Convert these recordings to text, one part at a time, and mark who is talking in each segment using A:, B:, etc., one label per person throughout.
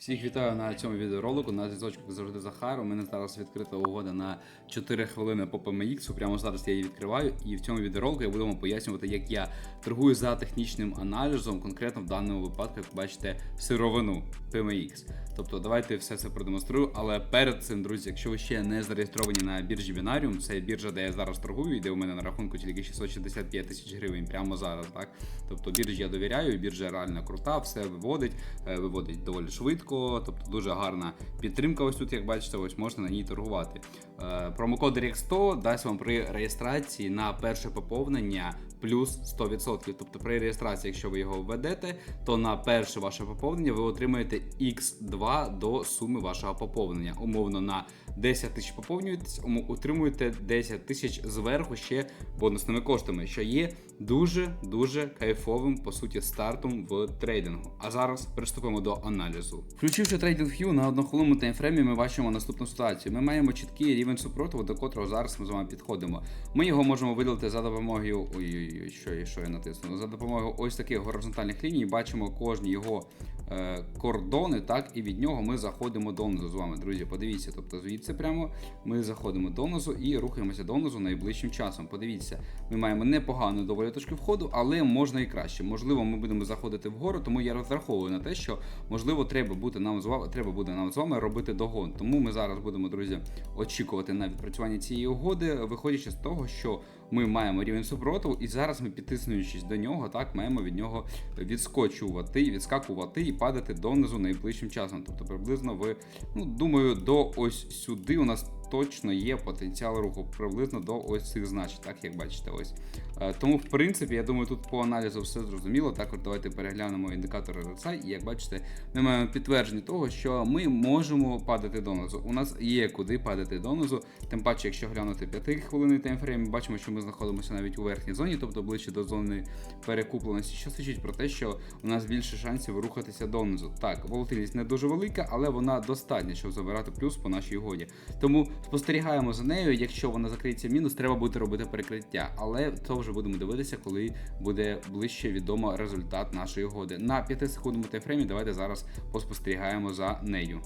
A: Всіх вітаю на цьому відеоролику. На зв'язочку завжди Захар. У мене зараз відкрита угода на 4 хвилини по PMX. Прямо зараз я її відкриваю. І в цьому відеоролику я вам пояснювати, як я торгую за технічним аналізом, конкретно в даному випадку, як бачите, сировину PMX. Тобто давайте все це продемонструю. Але перед цим, друзі, якщо ви ще не зареєстровані на біржі Binarium, це біржа, де я зараз торгую, і де у мене на рахунку тільки 665 тисяч гривень прямо зараз. Так, тобто біржі я довіряю, біржа реально крута, все виводить, е, виводить доволі швидко. Тобто дуже гарна підтримка. Ось тут, як бачите, ось можна на ній торгувати. Е, Промокод REX100 дасть вам при реєстрації на перше поповнення плюс 100%. Тобто при реєстрації, якщо ви його введете, то на перше ваше поповнення ви отримаєте X2 до суми вашого поповнення. Умовно на 10 тисяч поповнюєтесь, отримуєте 10 тисяч зверху ще бонусними коштами, що є дуже дуже кайфовим по суті стартом в трейдингу. А зараз приступимо до аналізу. Включивши TradingView на однохвилинному таймфреймі, ми бачимо наступну ситуацію. Ми маємо чіткий рівень супротиву, до котрого зараз ми з вами підходимо. Ми його можемо виділити за допомогою. Ой-ой-ой, що я, що я натиснув? За допомогою ось таких горизонтальних ліній. Бачимо кожні його е, кордони, так, і від нього ми заходимо донизу з вами, друзі. Подивіться, тобто звідси прямо ми заходимо донизу і рухаємося донизу найближчим часом. Подивіться, ми маємо непогану доволі точку входу, але можна і краще. Можливо, ми будемо заходити вгору, тому я розраховую на те, що можливо треба бути нам з вами, треба буде нам з вами робити догон. Тому ми зараз будемо, друзі, очікувати на відпрацювання цієї угоди, виходячи з того, що ми маємо рівень супротиву, і зараз ми, підтиснуючись до нього, так маємо від нього відскочувати, відскакувати і падати донизу найближчим часом. Тобто, приблизно ви, ну думаю, до ось сюди у нас. Точно є потенціал руху приблизно до ось цих значень, так як бачите, ось Е, тому, в принципі, я думаю, тут по аналізу все зрозуміло. Також давайте переглянемо індикатори RSI, і як бачите, ми маємо підтвердження того, що ми можемо падати донизу. У нас є куди падати донизу. Тим паче, якщо глянути 5 хвилинний таймфрейм, бачимо, що ми знаходимося навіть у верхній зоні, тобто ближче до зони перекупленості, що свідчить про те, що у нас більше шансів рухатися донизу. Так, волатильність не дуже велика, але вона достатня, щоб забирати плюс по нашій угоді. Тому спостерігаємо за нею. Якщо вона закриється в мінус, треба буде робити перекриття. Але то вже будемо дивитися, коли буде ближче відомо результат нашої угоди. На 5 секундному таймфреймі давайте зараз поспостерігаємо за нею.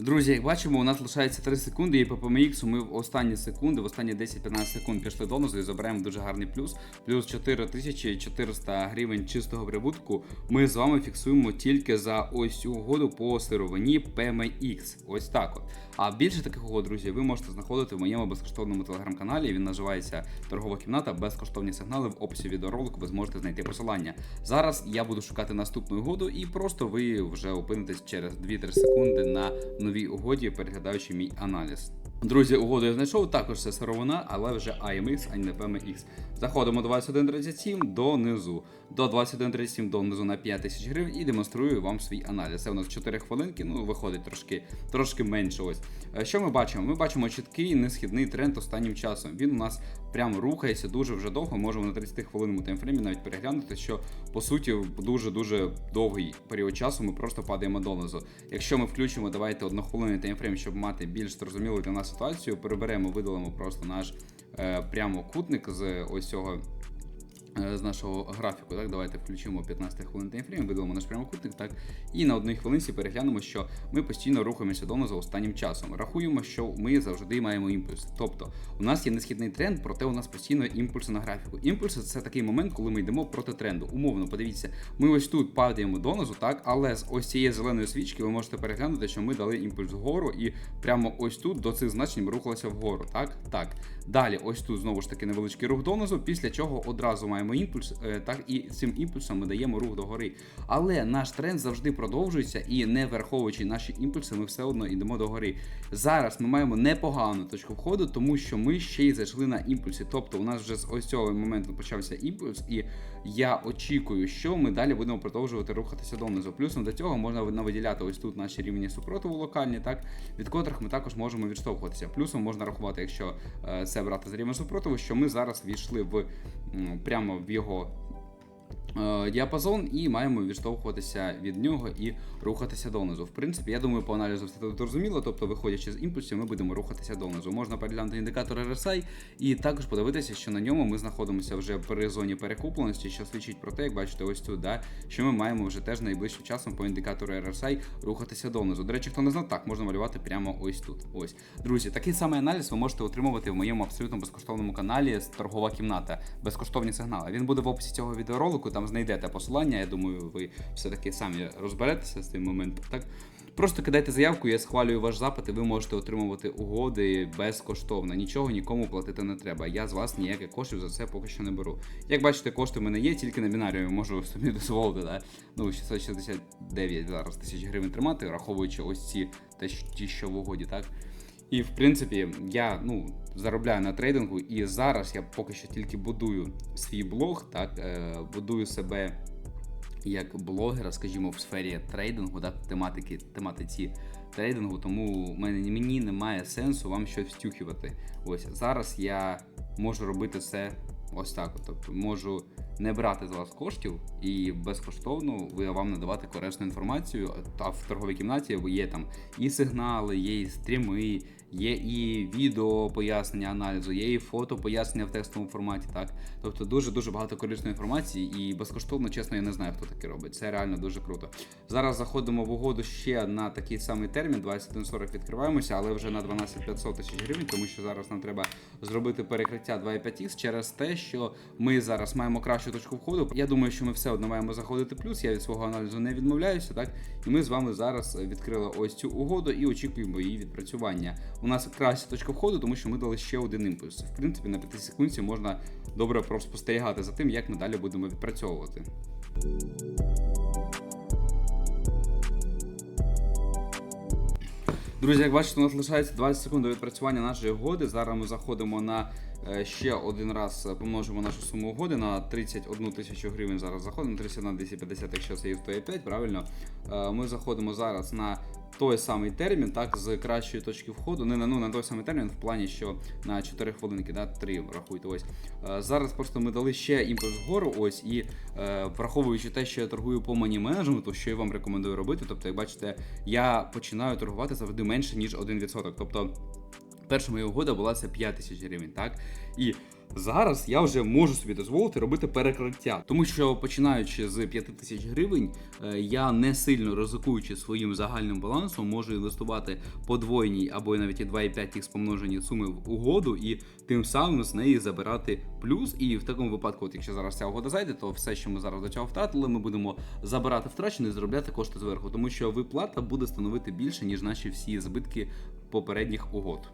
A: Друзі, як бачимо, у нас лишається 3 секунди, і по PMX ми в останні секунди, в останні 10-15 секунд пішли донизу і забираємо дуже гарний плюс. Плюс 4400 гривень чистого прибутку. Ми з вами фіксуємо тільки за ось цю угоду по сировині PMX. Ось так от. А більше таких угод, друзі, ви можете знаходити в моєму безкоштовному телеграм-каналі. Він називається Торгова кімната. Безкоштовні сигнали в описі відеоролику. Ви зможете знайти посилання. Зараз я буду шукати наступну угоду, і просто ви вже опинитесь через 2-3 секунди на новій угоді, переглядаючи мій аналіз. Друзі, угоду я знайшов, також це сировина, але вже AMX, а не PMX. Заходимо 21.37 донизу. До 21.37 донизу на 5 тисяч гривень і демонструю вам свій аналіз. Це у нас 4 хвилинки, ну виходить трошки, трошки менше. Ось. Е, Що ми бачимо? Ми бачимо чіткий несхідний тренд останнім часом. Він у нас прямо рухається дуже вже довго. Можемо на 30 хвилинному таймфреймі навіть переглянути, що по суті дуже-дуже довгий період часу ми просто падаємо донизу. Якщо ми включимо, давайте однохвилинний таймфрейм, щоб мати більш зрозумілу для нас ситуацію, переберемо, видалимо просто наш е, прямо кутник з ось цього. Е, З нашого графіку, так, давайте включимо 15 хвилин таймфрейм, видалимо наш прямокутник, так, і на одній хвилинці переглянемо, що ми постійно рухаємося донизу останнім часом. Рахуємо, що ми завжди маємо імпульс. Тобто, у нас є несхідний тренд, проте у нас постійно імпульси на графіку. Імпульси це такий момент, коли ми йдемо проти тренду. Умовно, подивіться, ми ось тут падаємо донизу, так, але з ось цієї зеленої свічки ви можете переглянути, що ми дали імпульс вгору, і прямо ось тут до цих значень ми рухалися вгору. Так, так. Далі, ось тут знову ж таки невеличкий рух донизу, після чого одразу маємо імпульс, е, так і цим імпульсом ми даємо рух догори. Але наш тренд завжди продовжується, і не враховуючи наші імпульси, ми все одно йдемо догори. Зараз ми маємо непогану точку входу, тому що ми ще й зайшли на імпульсі. Тобто, у нас вже з ось цього моменту почався імпульс, і я очікую, що ми далі будемо продовжувати рухатися донизу. Плюсом до цього можна навиділяти ось тут наші рівні супротиву локальні, так від котрих ми також можемо відштовхуватися. Плюсом можна рахувати, якщо е, це брати за рівень супротиву, що ми зараз війшли в м, прямо в його діапазон і маємо відштовхуватися від нього і рухатися донизу. В принципі, я думаю, по аналізу все тут зрозуміло. Тобто, виходячи з імпульсів, ми будемо рухатися донизу. Можна переглянути індикатор RSI і також подивитися, що на ньому ми знаходимося вже при зоні перекупленості, що свідчить про те, як бачите, ось тут, да, що ми маємо вже теж найближчим часом по індикатору RSI рухатися донизу. До речі, хто не знав, так можна малювати прямо ось тут. Ось друзі, такий самий аналіз ви можете отримувати в моєму абсолютно безкоштовному каналі торгова кімната, безкоштовні сигнали. Він буде в описі цього відеоролику. Там знайдете посилання. Я думаю, ви все таки самі розберетеся з цим моментом. Так просто кидайте заявку, я схвалюю ваш запит, і ви можете отримувати угоди безкоштовно. Нічого нікому платити не треба. Я з вас ніяких коштів за це поки що не беру. Як бачите, кошти в мене є, тільки на бінарію можу собі дозволити. Да? Ну 669 зараз тисяч гривень тримати, враховуючи ось ці ті, що в угоді, так. І в принципі, я ну заробляю на трейдингу, і зараз я поки що тільки будую свій блог, так е, будую себе як блогера, скажімо, в сфері трейдингу, так, тематики, тематиці трейдингу, тому в мене мені немає сенсу вам щось втюхувати. Ось зараз я можу робити це ось так. Тобто можу не брати з вас коштів і безкоштовно ви- вам надавати корисну інформацію. А в торговій кімнаті є там і сигнали, є і стріми, є і відео пояснення аналізу, є і фото пояснення в текстовому форматі. Так, тобто дуже дуже багато корисної інформації, і безкоштовно, чесно, я не знаю, хто таке робить. Це реально дуже круто. Зараз заходимо в угоду ще на такий самий термін, 21.40 відкриваємося, але вже на 12500 тисяч гривень, тому що зараз нам треба зробити перекриття 2,5X через те, що ми зараз маємо кращу точку входу. Я думаю, що ми все одно маємо заходити плюс. Я від свого аналізу не відмовляюся, так і ми з вами зараз відкрили ось цю угоду і очікуємо її відпрацювання. У нас краща точка входу, тому що ми дали ще один імпульс. В принципі, на 5 секунді можна добре спостерігати за тим, як ми далі будемо відпрацьовувати. Друзі, як бачите, у нас лишається 20 секунд до відпрацювання нашої угоди. Зараз ми заходимо на ще один раз е, помножимо нашу суму угоди на 31 тисячу гривень. Зараз заходимо 31 250, якщо це і стоїть 5, правильно. Е, Ми заходимо зараз на той самий термін, так, з кращої точки входу. Не на ну, на той самий термін, в плані, що на 4 хвилинки, да, 3 рахуйте. Ось Е, зараз просто ми дали ще імпульс вгору. Ось і е, враховуючи те, що я торгую по мані менеджменту, що я вам рекомендую робити. Тобто, як бачите, я починаю торгувати завжди менше ніж 1%. Тобто перша моя угода була це 5 тисяч гривень, так? І зараз я вже можу собі дозволити робити перекриття, тому що починаючи з 5 тисяч гривень, е, я не сильно ризикуючи своїм загальним балансом, можу інвестувати подвойній або навіть і 2,5 їх помножені суми в угоду, і тим самим з неї забирати плюс. І в такому випадку, от якщо зараз ця угода зайде, то все, що ми зараз до цього втратили, ми будемо забирати втрачене і заробляти кошти зверху, тому що виплата буде становити більше ніж наші всі збитки попередніх угод.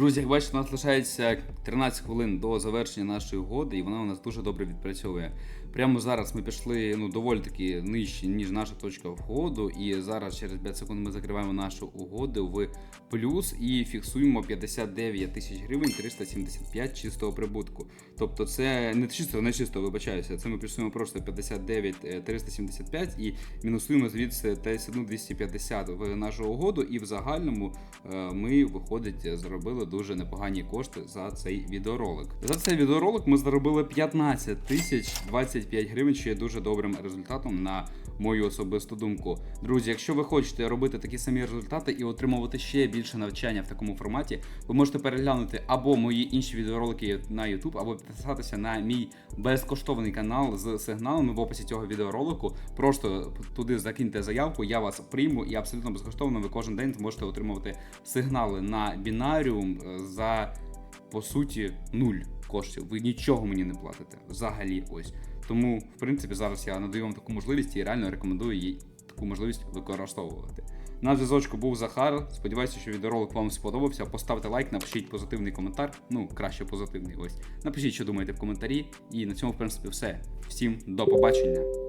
A: Друзі, як бачите, у нас лишається 13 хвилин до завершення нашої угоди, і вона у нас дуже добре відпрацьовує. Прямо зараз ми пішли ну доволі таки нижче, ніж наша точка входу, і зараз через 5 секунд ми закриваємо нашу угоду в плюс і фіксуємо 59 тисяч гривень 375 чистого прибутку. Тобто це не чисто, не чисто, вибачаюся. Це ми фіксуємо просто 59 е, 375 і мінусуємо звідси десь 250 в нашу угоду, і в загальному е, ми виходить заробили дуже непогані кошти за цей відеоролик. За цей відеоролик ми заробили 15 тисяч 25 гривень, що є дуже добрим результатом на мою особисту думку. Друзі, якщо ви хочете робити такі самі результати і отримувати ще більше навчання в такому форматі, ви можете переглянути або мої інші відеоролики на YouTube, або підписатися на мій безкоштовний канал з сигналами в описі цього відеоролику. Просто туди закиньте заявку, я вас прийму і абсолютно безкоштовно ви кожен день зможете отримувати сигнали на бінаріум е, за по суті нуль коштів. Ви нічого мені не платите взагалі. Ось тому, в принципі, зараз я надаю вам таку можливість і реально рекомендую їй таку можливість використовувати. На зв'язочку був Захар. Сподіваюся, що відеоролик вам сподобався. Поставте лайк, напишіть позитивний коментар. Ну, краще позитивний. Ось. Напишіть, що думаєте в коментарі. І на цьому, в принципі, все. Всім до побачення.